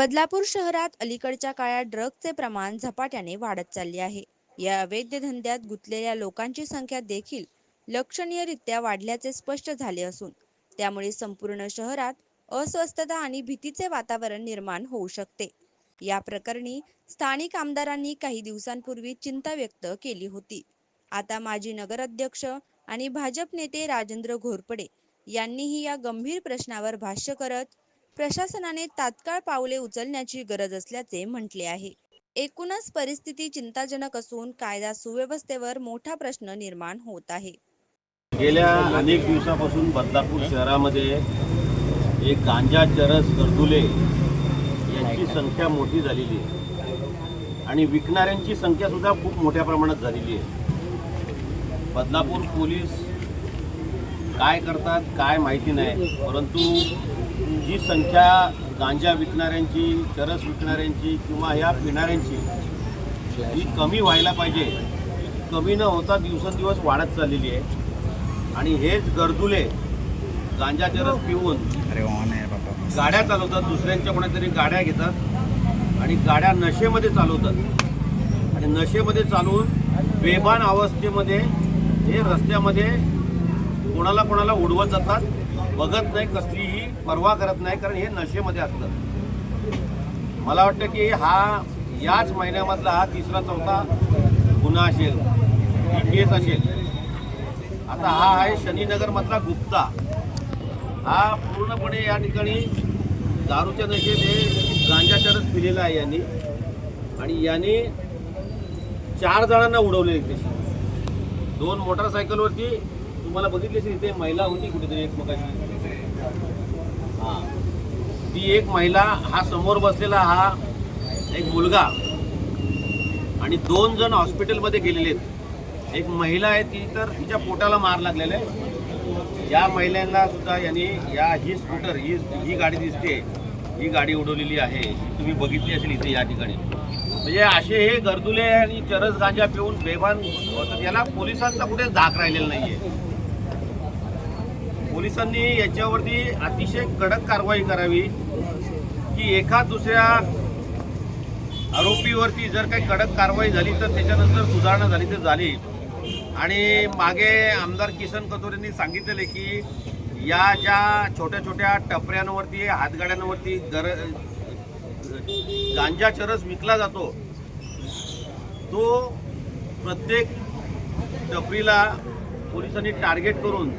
बदलापूर शहरात अलीकडच्या काळात ड्रग्जचे प्रमाण झपाट्याने वाढत चालले आहे. या अवैध धंद्यात गुंतलेल्या लोकांची संख्या देखील लक्षणीयरित्या वाढल्याचे स्पष्ट झाले असून त्यामुळे संपूर्ण शहरात अस्वस्थता आणि भीतीचे वातावरण निर्माण होऊ शकते. या प्रकरणी स्थानिक आमदारांनी काही दिवसांपूर्वी चिंता व्यक्त केली होती. आता माजी नगराध्यक्ष आणि भाजप नेते राजेंद्र घोरपडे यांनीही या गंभीर प्रश्नावर भाष्य करत प्रशासनाने तात्काळ पावले उचलण्याची गरज असल्याचे म्हटले आहे. एकूणच परिस्थिती चिंताजनक असून कायदा सुव्यवस्थेवर मोठा प्रश्न निर्माण होत आहे. गेल्या अनेक दिवसापासून बदलापूर शहरामध्ये एक गांजा चरस गर्दुले यांची संख्या मोठी झालेली आहे. आणि विकणाऱ्यांची संख्या सुद्धा खूप मोठ्या प्रमाणात झालेली आहे. बदलापूर पोलीस काय करतात काय माहिती नाही परंतु जी संख्या गांजा विकणाऱ्यांची चरस विकणाऱ्यांची किंवा ह्या पिणाऱ्यांची ही कमी व्हायला पाहिजे. कमी न होता दिवसेंदिवस वाढत चाललेली आहे. आणि हेच गर्दुले गांजाचे रस पिऊन गाड्या चालवतात दुसऱ्यांच्या कोणातरी गाड्या घेतात आणि गाड्या नशेमध्ये चालवतात. आणि नशेमध्ये चालवून बेभान अवस्थेमध्ये हे रस्त्यामध्ये कोणाला कोणाला उडवत जातात बघत नाही कसलीही पर्वा करत नाही कारण हे नशेमध्ये असतं. मला वाटतं की हा याच महिन्यामधला हा तिसरा चौथा गुन्हा असेल केस असेल. आता हा आहे शनीनगरमधला गुप्ता. हा पूर्णपणे या ठिकाणी दारूच्या नशेत हे गांजाचरच पिलेला आहे यांनी. आणि यांनी चार जणांना उडवले तशी दोन मोटरसायकलवरती तुम्हाला बघितली असेल इथे महिला होती कुठेतरी एक ती एक महिला हा समोर बसलेला हा एक मुलगा आणि दोन जण हॉस्पिटलमध्ये गेलेले आहेत. एक महिला आहे ती तर तिच्या पोटाला मार लागलेला आहे. या महिलांना सुद्धा यांनी या ही स्कूटर ही ही गाडी दिसते. ही गाडी उडवलेली आहे. तुम्ही बघितली असेल इथे या ठिकाणी. म्हणजे असे हे गर्दुले आणि चरस गांजा पिऊन बेभान होतात. याला पोलिसांचा कुठेच धाक राहिलेला नाही आहे पोलिसांनी याच्यावरती अतिशय कडक कारवाई करावी की एका दुसऱ्या आरोपीवरती जर काही कडक कारवाई झाली तर त्याच्यानंतर सुधारणा झाली तर झाली. आणि मागे आमदार किसन कथोरेंनी सांगितलेले की या ज्या छोट्या छोट्या टपऱ्यांवरती हातगाड्यांवरती गर गांजा चरस विकला जातो तो प्रत्येक टपरीला पोलिसांनी टार्गेट करून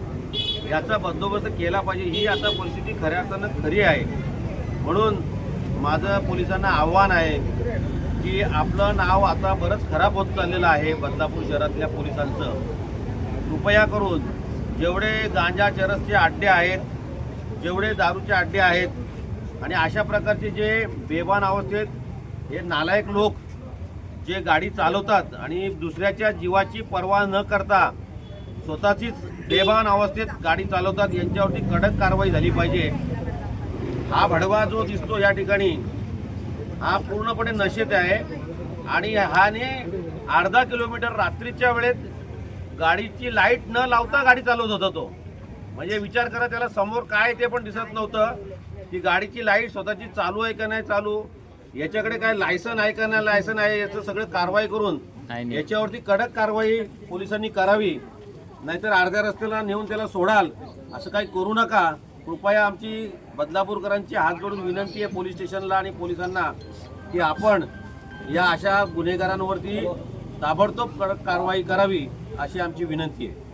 याचा बंदोबस्त केला पाहिजे. ही आता परिस्थिती खऱ्या अर्थानं खरी आहे. म्हणून माझं पोलिसांना आव्हान आहे की आपलं नाव आता बरंच खराब होत चाललेलं आहे बदलापूर शहरातल्या पोलिसांचं. कृपया करून जेवढे गांजा चरसचे अड्डे आहेत जेवढे दारूचे अड्डे आहेत आणि अशा प्रकारचे जे बेभान अवस्थेत हे नालायक लोक जे गाडी चालवतात आणि दुसऱ्याच्या जीवाची पर्वा न करता स्वतःचीच बेभान अवस्थेत गाडी चालवतात. यांच्यावरती कडक कारवाई झाली पाहिजे. हा भडवा जो दिसतो या ठिकाणी हा पूर्णपणे नशेत आहे. आणि हाने अर्धा किलोमीटर रात्रीच्या वेळेत गाडीची लाइट न लावता गाडी चालवत होता तो. म्हणजे विचार करा त्याला समोर काय ते पण दिसत नव्हतं. की गाडीची लाइट स्वतःची चालू आहे का नाही चालू? याच्याकडे काय लायसन आहे का नाही लायसन आहे याचं सगळं कारवाई करून याच्यावरती कडक कारवाई पोलिसांनी करावी. नाहीतर अर्ध्या रस्त्याला नेऊन त्याला सोडाल. असं काही करू नका. कृपया आमची बदलापूरकरांची हात जोडून विनंती आहे पोलीस स्टेशनला आणि पोलिसांना की आपण या अशा गुन्हेगारांवरती ताबडतोब कडक कारवाई करावी अशी आमची विनंती आहे.